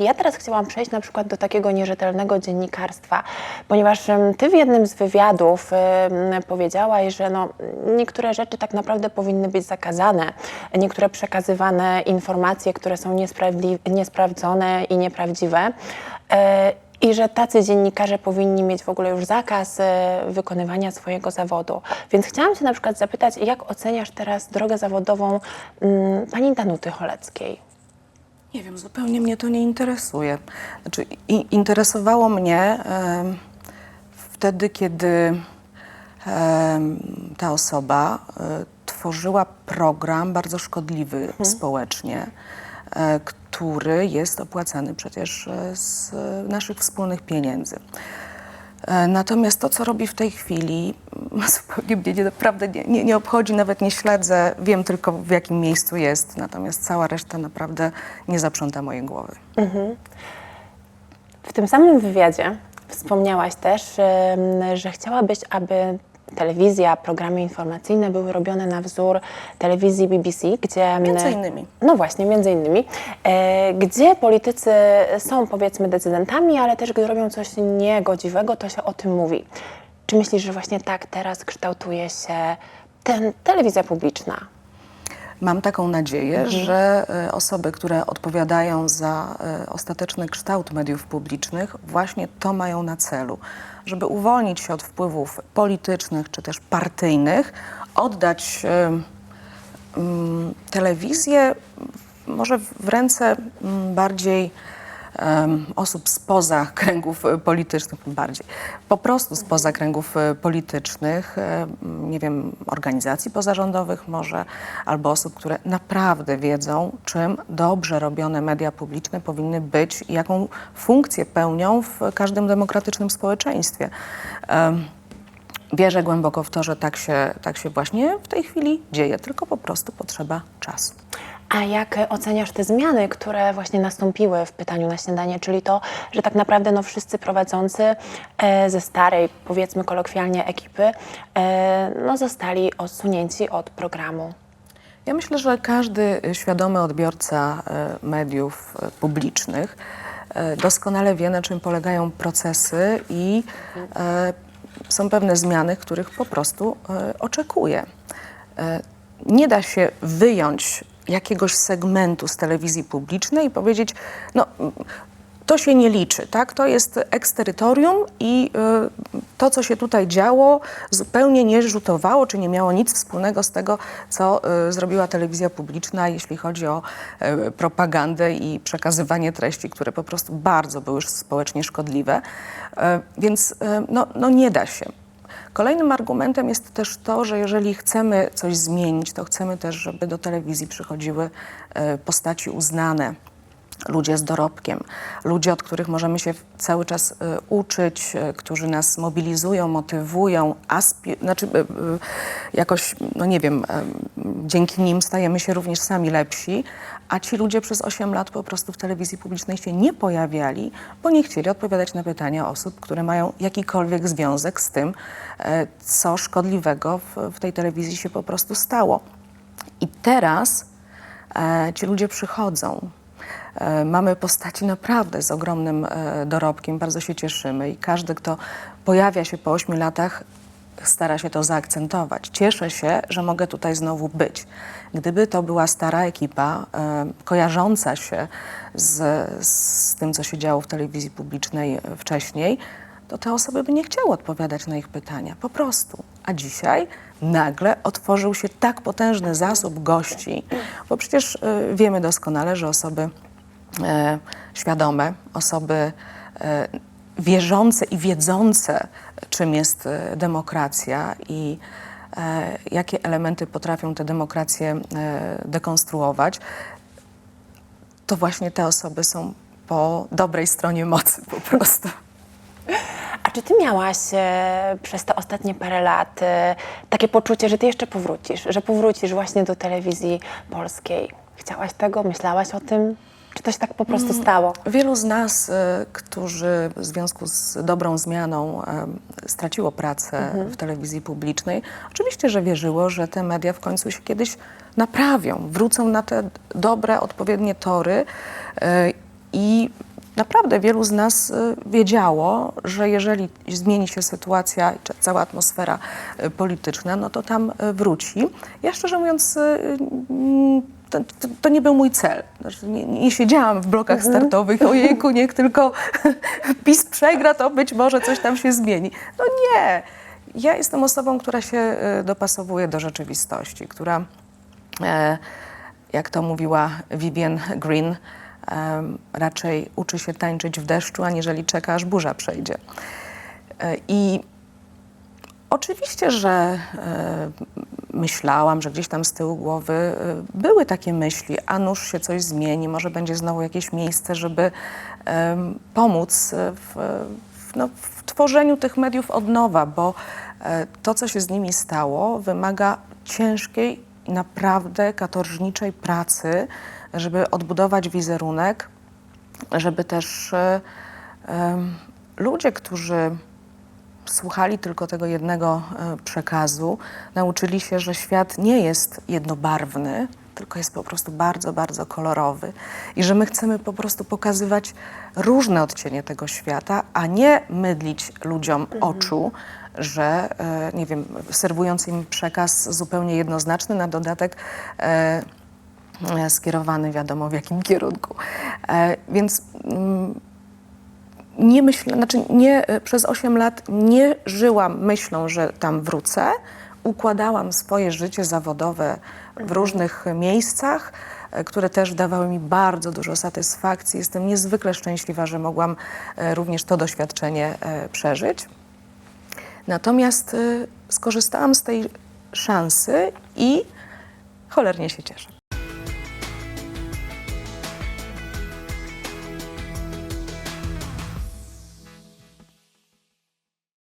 Ja teraz chciałam przejść na przykład do takiego nierzetelnego dziennikarstwa, ponieważ ty w jednym z wywiadów em, powiedziałaś, że no, niektóre rzeczy tak naprawdę powinny być zakazane, niektóre przekazywane informacje, które są niesprawdzone i nieprawdziwe. E, I że tacy dziennikarze powinni mieć w ogóle już zakaz e, wykonywania swojego zawodu. Więc chciałam Cię na przykład zapytać, jak oceniasz teraz drogę zawodową mm, pani Danuty Choleckiej? Nie wiem, zupełnie mnie to nie interesuje. Znaczy, interesowało mnie wtedy, kiedy ta osoba e, tworzyła program bardzo szkodliwy społecznie, e, który jest opłacany przecież e, z naszych wspólnych pieniędzy. Natomiast to, co robi w tej chwili, zupełnie mnie nie, naprawdę nie, nie, nie obchodzi, nawet nie śledzę, wiem tylko w jakim miejscu jest, natomiast cała reszta naprawdę nie zaprząta mojej głowy. W tym samym wywiadzie wspomniałaś też, że chciałabyś, aby telewizja, programy informacyjne były robione na wzór telewizji BBC, gdzie... Między innymi. No właśnie, między innymi. E, gdzie politycy są powiedzmy decydentami, ale też gdy robią coś niegodziwego, to się o tym mówi. Czy myślisz, że właśnie tak teraz kształtuje się ten, telewizja publiczna? Mam taką nadzieję, że e, osoby, które odpowiadają za e, ostateczny kształt mediów publicznych, właśnie to mają na celu, żeby uwolnić się od wpływów politycznych czy też partyjnych, oddać e, mm, telewizję może w ręce bardziej osób spoza kręgów e, politycznych, bardziej po prostu spoza kręgów e, politycznych, e, nie wiem, organizacji pozarządowych może, albo osób, które naprawdę wiedzą, czym dobrze robione media publiczne powinny być i jaką funkcję pełnią w każdym demokratycznym społeczeństwie. Wierzę głęboko w to, że tak się, tak się właśnie w tej chwili dzieje, tylko po prostu potrzeba czasu. A jak oceniasz te zmiany, które właśnie nastąpiły w pytaniu na śniadanie, czyli to, że tak naprawdę no, wszyscy prowadzący e, ze starej, powiedzmy kolokwialnie, ekipy e, no, zostali odsunięci od programu? Ja myślę, że każdy świadomy odbiorca e, mediów publicznych doskonale wie, na czym polegają procesy i są pewne zmiany, których po prostu oczekuje. Nie da się wyjąć jakiegoś segmentu z telewizji publicznej i powiedzieć, no to się nie liczy, tak? To jest eksterytorium i y, to, co się tutaj działo, zupełnie nie rzutowało, czy nie miało nic wspólnego z tego, co y, zrobiła telewizja publiczna, jeśli chodzi o y, propagandę i przekazywanie treści, które po prostu bardzo były społecznie szkodliwe. Y, więc y, no, no nie da się. Kolejnym argumentem jest też to, że jeżeli chcemy coś zmienić, to chcemy też, żeby do telewizji przychodziły e, postaci uznane, ludzie z dorobkiem, ludzie, od których możemy się cały czas e, uczyć, e, którzy nas mobilizują, motywują, aspi- znaczy e, jakoś, no nie wiem, dzięki nim stajemy się również sami lepsi, a ci ludzie przez 8 lat po prostu w telewizji publicznej się nie pojawiali, bo nie chcieli odpowiadać na pytania osób, które mają jakikolwiek związek z tym, e, co szkodliwego w, w tej telewizji się po prostu stało. I teraz e, ci ludzie przychodzą. E, mamy postaci naprawdę z ogromnym e, dorobkiem, bardzo się cieszymy i każdy, kto pojawia się po 8 latach, stara się to zaakcentować. Cieszę się, że mogę tutaj znowu być. Gdyby to była stara ekipa, e, kojarząca się z, z tym, co się działo w telewizji publicznej wcześniej, to te osoby by nie chciały odpowiadać na ich pytania. Po prostu. A dzisiaj nagle otworzył się tak potężny zasób gości, bo przecież wiemy doskonale, że osoby świadome, osoby e, wierzące i wiedzące, czym jest e, demokracja i e, jakie elementy potrafią tę demokrację e, dekonstruować, to właśnie te osoby są po dobrej stronie mocy po prostu. A czy ty miałaś e, przez te ostatnie parę lat e, takie poczucie, że ty jeszcze powrócisz, że powrócisz właśnie do telewizji polskiej? Chciałaś tego? Myślałaś o tym? Czy to się tak po prostu stało? Wielu z nas, e, którzy w związku z dobrą zmianą straciło pracę w telewizji publicznej, oczywiście, że wierzyło, że te media w końcu się kiedyś naprawią, wrócą na te dobre, odpowiednie tory e, i naprawdę wielu z nas y, wiedziało, że jeżeli zmieni się sytuacja, czy cała atmosfera y, polityczna, no to tam y, wróci. Ja szczerze mówiąc, y, mm, to, to, to nie był mój cel. Znaczy, nie, nie siedziałam w blokach startowych, ojejku, niech tylko PiS przegra, to być może coś tam się zmieni. No nie. Ja jestem osobą, która się y, dopasowuje do rzeczywistości, która e, jak to mówiła Vivian Green, em, raczej uczy się tańczyć w deszczu, aniżeli czeka, aż burza przejdzie. E, I oczywiście, że e, myślałam, że gdzieś tam z tyłu głowy e, były takie myśli, a nuż się coś zmieni, może będzie znowu jakieś miejsce, żeby em, pomóc w, w, no, w tworzeniu tych mediów od nowa, bo e, to, co się z nimi stało, wymaga ciężkiej naprawdę katorżniczej pracy, żeby odbudować wizerunek, żeby też em, ludzie, którzy słuchali tylko tego jednego e, przekazu, nauczyli się, że świat nie jest jednobarwny, tylko jest po prostu bardzo, bardzo kolorowy. I że my chcemy po prostu pokazywać różne odcienie tego świata, a nie mydlić ludziom oczu, że, e, nie wiem, serwując im przekaz zupełnie jednoznaczny, na dodatek e, skierowany wiadomo w jakim kierunku. Więc mm, nie myślę, znaczy nie, e, przez 8 lat nie żyłam myślą, że tam wrócę. Układałam swoje życie zawodowe w różnych miejscach, e, które też dawały mi bardzo dużo satysfakcji. Jestem niezwykle szczęśliwa, że mogłam e, również to doświadczenie przeżyć. Natomiast skorzystałam z tej szansy i cholernie się cieszę.